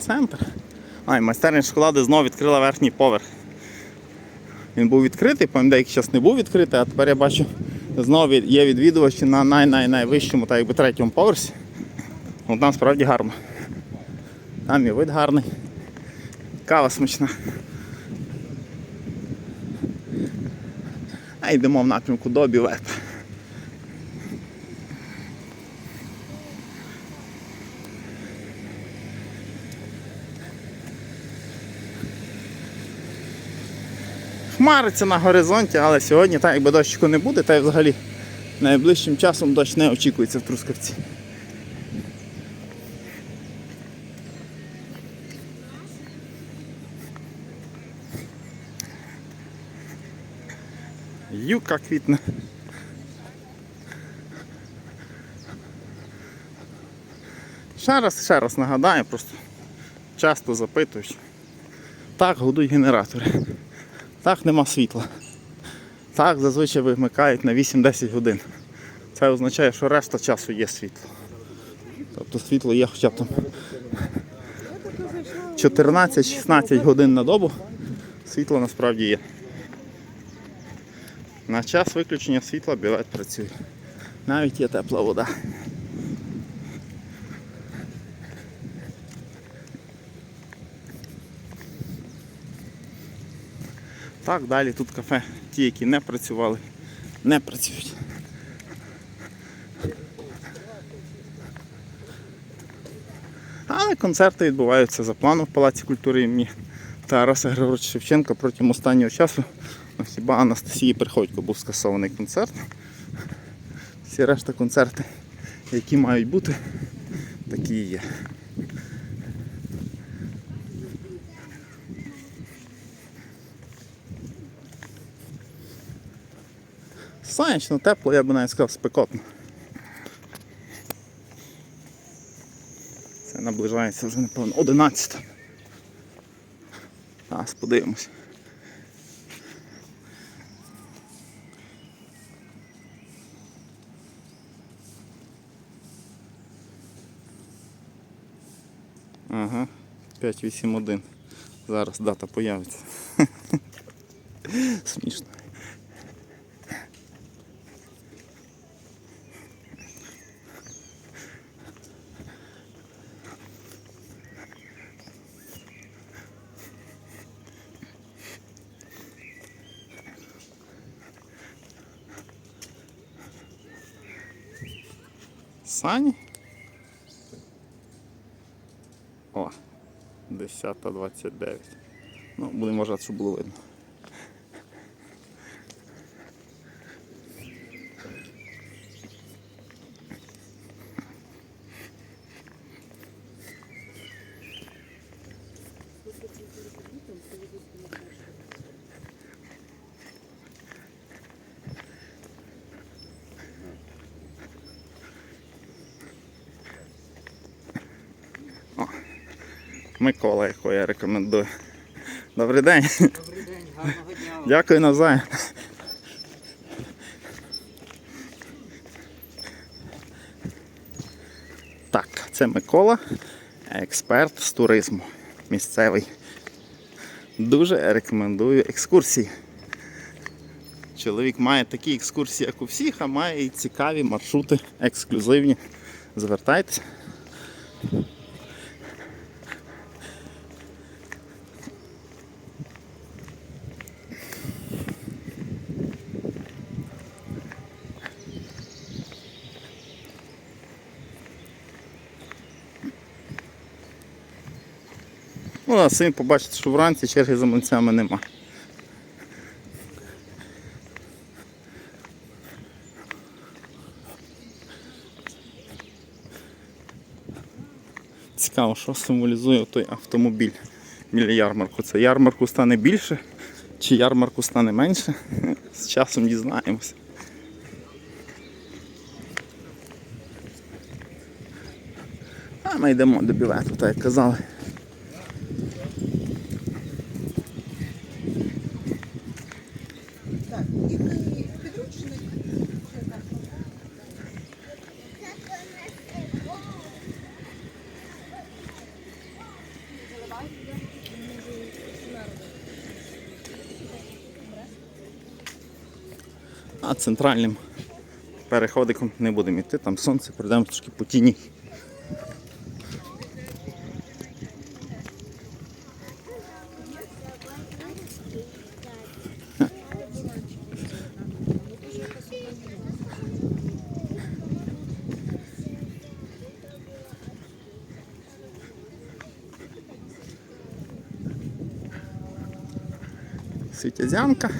Центр. А, і майстерня шоколади знову відкрила верхній поверх. Він був відкритий, пам'ятаю, деякий час не був відкритий, а тепер я бачу, знову є відвідувачі на най-най-найвищому, так якби третьому поверсі. От там справді гарно. Там і вид гарний. Кава смачна. А йдемо в напрямку до бювету. Хмариться на горизонті, але сьогодні, так якби дощику не буде, та й взагалі найближчим часом дощ не очікується в Трускавці. Юка квітне. Ще раз, ще раз нагадаю, просто часто запитують. Так годують генератори. Так нема світла. Так зазвичай вимикають на 8-10 годин. Це означає, що решта часу є світло. Тобто світло є хоча б там 14-16 годин на добу. Світло насправді є. На час виключення світла бювет працює. Навіть є тепла вода. Так, далі тут кафе, ті, які не працювали, не працюють. Але концерти відбуваються за планом в Палаці культури імені Тараса Григоровича Шевченка протягом останнього часу. Ну, Хіба Анастасії Приходько був скасований концерт. Всі решта концерти, які мають бути, такі і є. Сонячно, тепло, я би навіть сказав, спекотно. Це наближається вже, напевно, 11. Зараз подивимось. Ага, 581. Зараз дата появиться. Смішно. Сані? О, 10.29. Ну, будемо може, це було видно. Микола, якого я рекомендую. Добрий день. Добрий день, гарного дня. Дякую навзаєм. Так, це Микола, експерт з туризму. Місцевий. Дуже рекомендую екскурсії. Чоловік має такі екскурсії, як у всіх, а має і цікаві маршрути, ексклюзивні. Звертайтеся. Ну, а самі побачите, що вранці черги за млинцями нема. Цікаво, що символізує той автомобіль біля ярмарку. Це ярмарку стане більше чи ярмарку стане менше. З часом дізнаємося. А ми йдемо до білету, так як казали. А центральним переходиком не будемо йти, там сонце, пройдемо трошки по тіні. Світязянка.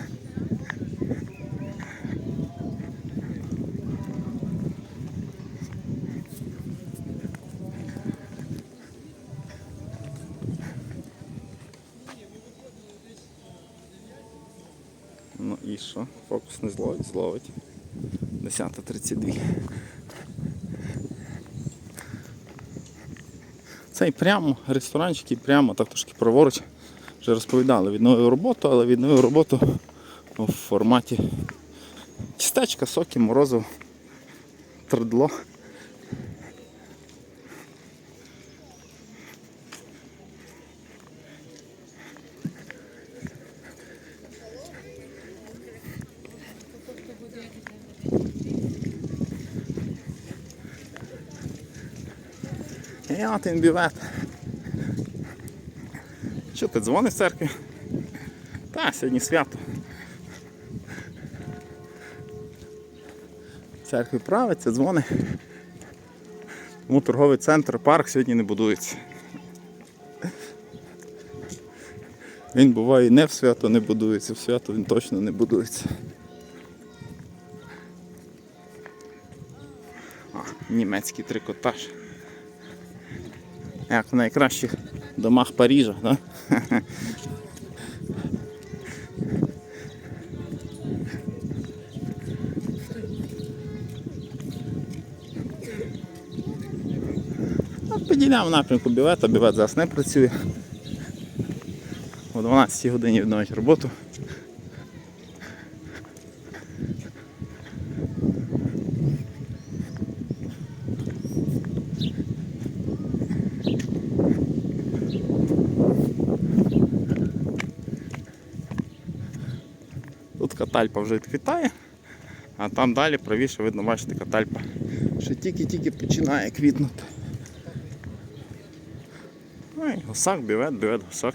Що? Фокус не зловить, зловить. 10.32. Цей прямо ресторанчик і прямо так трошки праворуч. Вже розповідали, відновив роботу, але відновив роботу в форматі тістечка, соки, морозиво, тредло. І от він. Що ти дзвониш в церкві? Та, сьогодні свято. Церкві правиться, дзвони. Тому торговий центр, парк сьогодні не будується. Він буває і не в свято не будується, в свято він точно не будується. А, німецький трикотаж. Як в найкращих домах Парижа, да? Поділяв напрямку бівета, бівет зараз не працює. О 12 годині відновить роботу. Тут катальпа вже відквітає, а там далі правіше видно, бачите, катальпа ще тільки-тільки починає квітнути. Ну і гусак, бівет, бівет, гусак.